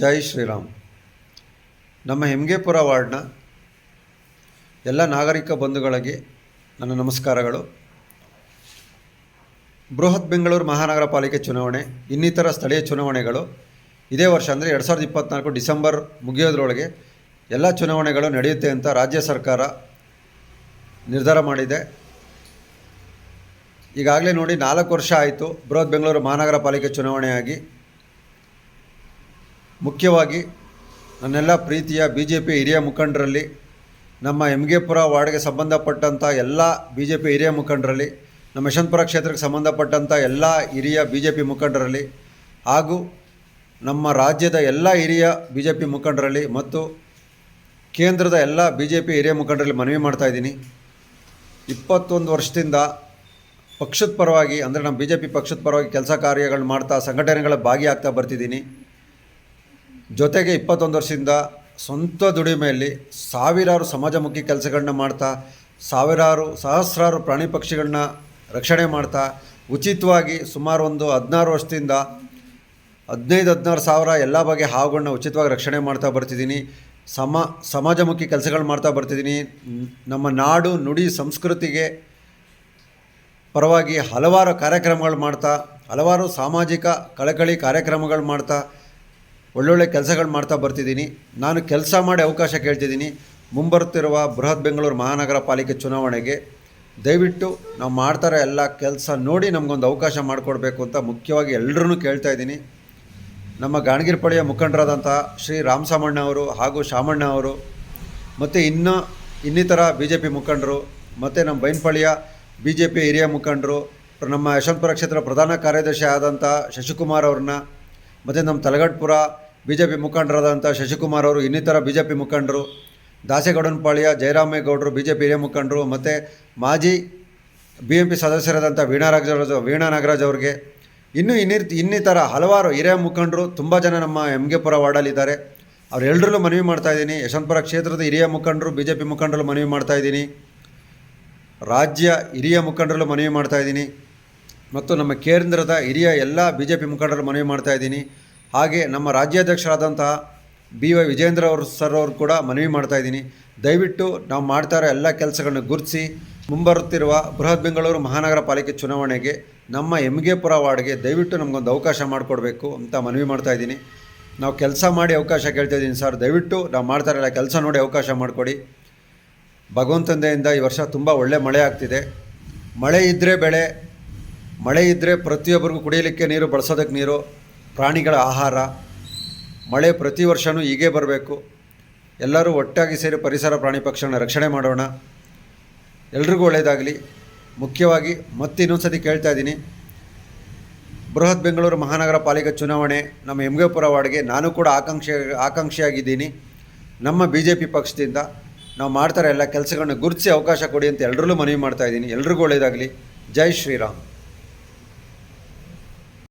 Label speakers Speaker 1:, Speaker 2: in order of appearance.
Speaker 1: ಜೈ ಶ್ರೀರಾಮ್. ನಮ್ಮ ಹೆಮ್ಗೆಪುರ ವಾರ್ಡ್ನ ಎಲ್ಲ ನಾಗರಿಕ ಬಂಧುಗಳಿಗೆ ನನ್ನ ನಮಸ್ಕಾರಗಳು. ಬೃಹತ್ ಬೆಂಗಳೂರು ಮಹಾನಗರ ಪಾಲಿಕೆ ಚುನಾವಣೆ, ಇನ್ನಿತರ ಸ್ಥಳೀಯ ಚುನಾವಣೆಗಳು, ಇದೇ ವರ್ಷ ಅಂದರೆ ಎರಡು ಸಾವಿರದ ಇಪ್ಪತ್ತ್ನಾಲ್ಕು ಡಿಸೆಂಬರ್ ಮುಗಿಯೋದ್ರೊಳಗೆ ಎಲ್ಲ ಚುನಾವಣೆಗಳು ನಡೆಯುತ್ತೆ ಅಂತ ರಾಜ್ಯ ಸರ್ಕಾರ ನಿರ್ಧಾರ ಮಾಡಿದೆ. ಈಗಾಗಲೇ ನೋಡಿ ನಾಲ್ಕು ವರ್ಷ ಆಯಿತು ಬೃಹತ್ ಬೆಂಗಳೂರು ಮಹಾನಗರ ಪಾಲಿಕೆ ಚುನಾವಣೆಯಾಗಿ. ಮುಖ್ಯವಾಗಿ ನನ್ನೆಲ್ಲ ಪ್ರೀತಿಯ ಬಿ ಜೆ ಪಿ ಹಿರಿಯ ಮುಖಂಡರಲ್ಲಿ, ನಮ್ಮ ಎಮ್ಗೆಪುರ ವಾರ್ಡ್ಗೆ ಸಂಬಂಧಪಟ್ಟಂಥ ಎಲ್ಲ ಬಿ ಜೆ ಪಿ ಹಿರಿಯ ಮುಖಂಡರಲ್ಲಿ, ನಮ್ಮ ಯಶವಂತಪುರ ಕ್ಷೇತ್ರಕ್ಕೆ ಸಂಬಂಧಪಟ್ಟಂಥ ಎಲ್ಲ ಹಿರಿಯ ಬಿ ಜೆ ಪಿ ಮುಖಂಡರಲ್ಲಿ ಹಾಗೂ ನಮ್ಮ ರಾಜ್ಯದ ಎಲ್ಲ ಹಿರಿಯ ಬಿ ಜೆ ಪಿ ಮುಖಂಡರಲ್ಲಿ ಮತ್ತು ಕೇಂದ್ರದ ಎಲ್ಲ ಬಿ ಜೆ ಪಿ ಹಿರಿಯ ಮುಖಂಡರಲ್ಲಿ ಮನವಿ ಮಾಡ್ತಾಯಿದ್ದೀನಿ ಇಪ್ಪತ್ತೊಂದು ವರ್ಷದಿಂದ ಪಕ್ಷದ ಪರವಾಗಿ, ಅಂದರೆ ನಮ್ಮ ಬಿ ಜೆ ಪಿ ಪಕ್ಷದ ಪರವಾಗಿ ಕೆಲಸ ಕಾರ್ಯಗಳು ಮಾಡ್ತಾ, ಸಂಘಟನೆಗಳ ಭಾಗಿಯಾಗ್ತಾ ಬರ್ತಿದ್ದೀನಿ. ಜೊತೆಗೆ ಇಪ್ಪತ್ತೊಂದು ವರ್ಷದಿಂದ ಸ್ವಂತ ದುಡಿಮೆಯಲ್ಲಿ ಸಾವಿರಾರು ಸಮಾಜಮುಖಿ ಕೆಲಸಗಳನ್ನ ಮಾಡ್ತಾ, ಸಾವಿರಾರು ಸಹಸ್ರಾರು ಪ್ರಾಣಿ ಪಕ್ಷಿಗಳನ್ನ ರಕ್ಷಣೆ ಮಾಡ್ತಾ, ಉಚಿತವಾಗಿ ಸುಮಾರು ಒಂದು ಹದಿನಾರು ವರ್ಷದಿಂದ ಹದಿನೈದು, ಹದಿನಾರು ಸಾವಿರ ಎಲ್ಲ ಬಗೆ ಹಾವುಗಳನ್ನ ಉಚಿತವಾಗಿ ರಕ್ಷಣೆ ಮಾಡ್ತಾ ಬರ್ತಿದ್ದೀನಿ. ಸಮ, ಸಮಾಜಮುಖಿ ಕೆಲಸಗಳು ಮಾಡ್ತಾ ಬರ್ತಿದ್ದೀನಿ. ನಮ್ಮ ನಾಡು, ನುಡಿ, ಸಂಸ್ಕೃತಿಗೆ ಪರವಾಗಿ ಹಲವಾರು ಕಾರ್ಯಕ್ರಮಗಳು ಮಾಡ್ತಾ, ಹಲವಾರು ಸಾಮಾಜಿಕ ಕಳಕಳಿ ಕಾರ್ಯಕ್ರಮಗಳು ಮಾಡ್ತಾ ಒಳ್ಳೊಳ್ಳೆ ಕೆಲಸಗಳು ಮಾಡ್ತಾ ಬರ್ತಿದ್ದೀನಿ. ನಾನು ಕೆಲಸ ಮಾಡಿ ಅವಕಾಶ ಕೇಳ್ತಿದ್ದೀನಿ. ಮುಂಬರುತ್ತಿರುವ ಬೃಹತ್ ಬೆಂಗಳೂರು ಮಹಾನಗರ ಪಾಲಿಕೆ ಚುನಾವಣೆಗೆ. ದಯವಿಟ್ಟು ನಾವು ಮಾಡ್ತಾರೋ ಎಲ್ಲ ಕೆಲಸ ನೋಡಿ ನಮಗೊಂದು ಅವಕಾಶ ಮಾಡಿಕೊಡ್ಬೇಕು ಅಂತ ಮುಖ್ಯವಾಗಿ ಎಲ್ಲರೂ ಕೇಳ್ತಾ ಇದ್ದೀನಿ. ನಮ್ಮ ಗಾಣಗಿರಿಪಳಿಯ ಮುಖಂಡರಾದಂಥ ಶ್ರೀ ರಾಮಸಾಮಣ್ಣ ಅವರು ಹಾಗೂ ಶಾಮಣ್ಣ ಅವರು, ಮತ್ತು ಇನ್ನು ಇನ್ನಿತರ ಬಿ ಜೆ ಪಿ ಮುಖಂಡರು, ಮತ್ತು ನಮ್ಮ ಬೈನ್ಪಳಿಯ ಬಿ ಜೆ ಪಿ ಹಿರಿಯ ಮುಖಂಡರು, ನಮ್ಮ ಯಶವಂತಪುರ ಕ್ಷೇತ್ರ ಪ್ರಧಾನ ಕಾರ್ಯದರ್ಶಿ ಆದಂಥ ಶಶಿಕುಮಾರ್ ಅವ್ರನ್ನ, ಮತ್ತು ನಮ್ಮ ತಲಗಟ್ಪುರ ಬಿ ಜೆ ಪಿ ಮುಖಂಡರಾದಂಥ ಶಶಿಕುಮಾರ್ ಅವರು, ಇನ್ನಿತರ ಬಿ ಜೆ ಪಿ ಮುಖಂಡರು, ದಾಸೇಗೌಡನಪಾಳ್ಯ, ಜಯರಾಮೇಗೌಡರು ಬಿ ಜೆ ಪಿ ಹಿರಿಯ ಮುಖಂಡರು, ಮತ್ತು ಮಾಜಿ ಬಿ ಎಂ ಪಿ ಸದಸ್ಯರಾದಂಥ ವೀಣಾ ನಾಗರಾಜ್ ವೀಣಾ ನಾಗರಾಜ್ ಅವ್ರಿಗೆ, ಇನ್ನೂ ಇನ್ನಿರ್, ಇನ್ನಿತರ ಹಲವಾರು ಹಿರಿಯ ಮುಖಂಡರು, ತುಂಬ ಜನ ನಮ್ಮ ಎಮ್ಗೆಪುರ ವಾರ್ಡಲ್ಲಿದ್ದಾರೆ. ಅವರೆಲ್ಲರಲ್ಲೂ ಮನವಿ ಮಾಡ್ತಾ ಇದ್ದೀನಿ. ಯಶವಂತಪುರ ಕ್ಷೇತ್ರದ ಹಿರಿಯ ಮುಖಂಡರು ಬಿ ಜೆ ಪಿ ಮುಖಂಡರು ಮನವಿ ಮಾಡ್ತಾ ಇದ್ದೀನಿ. ರಾಜ್ಯ ಹಿರಿಯ ಮುಖಂಡರಲ್ಲೂ ಮನವಿ ಮಾಡ್ತಾ ಇದ್ದೀನಿ. ಮತ್ತು ನಮ್ಮ ಕೇಂದ್ರದ ಹಿರಿಯ ಎಲ್ಲ ಬಿ ಜೆ ಪಿ ಮುಖಂಡರು ಮನವಿ ಮಾಡ್ತಾ ಇದ್ದೀನಿ. ಹಾಗೆ ನಮ್ಮ ರಾಜ್ಯಾಧ್ಯಕ್ಷರಾದಂತಹ ಬಿ ವೈ ವಿಜೇಂದ್ರ ಅವರು ಸರ್ ಅವರು ಕೂಡ ಮನವಿ ಮಾಡ್ತಾ ಇದ್ದೀನಿ. ದಯವಿಟ್ಟು ನಾವು ಮಾಡ್ತಾ ಇರೋ ಎಲ್ಲ ಕೆಲಸಗಳನ್ನು ಗುರುತಿಸಿ. ಮುಂಬರುತ್ತಿರುವ ಬೃಹತ್ ಬೆಂಗಳೂರು ಮಹಾನಗರ ಪಾಲಿಕೆ ಚುನಾವಣೆಗೆ ನಮ್ಮ ಎಮ್ಗೆಪುರ ವಾರ್ಡ್ಗೆ ದಯವಿಟ್ಟು ನಮಗೊಂದು ಅವಕಾಶ ಮಾಡಿಕೊಡ್ಬೇಕು ಅಂತ ಮನವಿ ಮಾಡ್ತಾ ಇದ್ದೀನಿ. ನಾವು ಕೆಲಸ ಮಾಡಿ ಅವಕಾಶ ಕೇಳ್ತಾ ಇದ್ದೀನಿ ಸರ್. ದಯವಿಟ್ಟು ನಾವು ಮಾಡ್ತಾ ಇರೋ ಕೆಲಸ ನೋಡಿ ಅವಕಾಶ ಮಾಡಿಕೊಡಿ. ಭಗವಂತಂದೆಯಿಂದ ಈ ವರ್ಷ ತುಂಬ ಒಳ್ಳೆ ಮಳೆ ಆಗ್ತಿದೆ. ಮಳೆ ಇದ್ದರೆ ಬೆಳೆ, ಮಳೆ ಇದ್ದರೆ ಪ್ರತಿಯೊಬ್ಬರಿಗೂ ಕುಡಿಯಲಿಕ್ಕೆ ನೀರು, ಬಳಸೋದಕ್ಕೆ ನೀರು. ಪ್ರಾಣಿಗಳ ಆಹಾರ, ಮಳೆ ಪ್ರತಿ ವರ್ಷವೂ ಹೀಗೆ ಬರಬೇಕು. ಎಲ್ಲರೂ ಒಟ್ಟಾಗಿ ಸೇರಿ ಪರಿಸರ ಪ್ರಾಣಿ ಪಕ್ಷಿಗಳನ್ನ ರಕ್ಷಣೆ ಮಾಡೋಣ. ಎಲ್ರಿಗೂ ಒಳ್ಳೆಯದಾಗಲಿ. ಮುಖ್ಯವಾಗಿ ಮತ್ತೆ ಇನ್ನೊಂದು ಕೇಳ್ತಾ ಇದ್ದೀನಿ. ಬೃಹತ್ ಬೆಂಗಳೂರು ಮಹಾನಗರ ಪಾಲಿಕೆ ಚುನಾವಣೆ ನಮ್ಮ ಎಮ್ಗೆಪುರ ವಾರ್ಡ್ಗೆ ನಾನು ಕೂಡ ಆಕಾಂಕ್ಷೆ, ಆಕಾಂಕ್ಷಿಯಾಗಿದ್ದೀನಿ. ನಮ್ಮ ಬಿ ಜೆ ಪಿ ಪಕ್ಷದಿಂದ ನಾವು ಮಾಡ್ತಾರೆ ಎಲ್ಲ ಕೆಲಸಗಳನ್ನ ಗುರುತಿಸಿ ಅವಕಾಶ ಕೊಡಿ ಅಂತ ಎಲ್ಲರಲ್ಲೂ ಮನವಿ ಮಾಡ್ತಾ ಇದ್ದೀನಿ. ಎಲ್ರಿಗೂ ಒಳ್ಳೆಯದಾಗಲಿ. ಜೈ ಶ್ರೀರಾಮ್.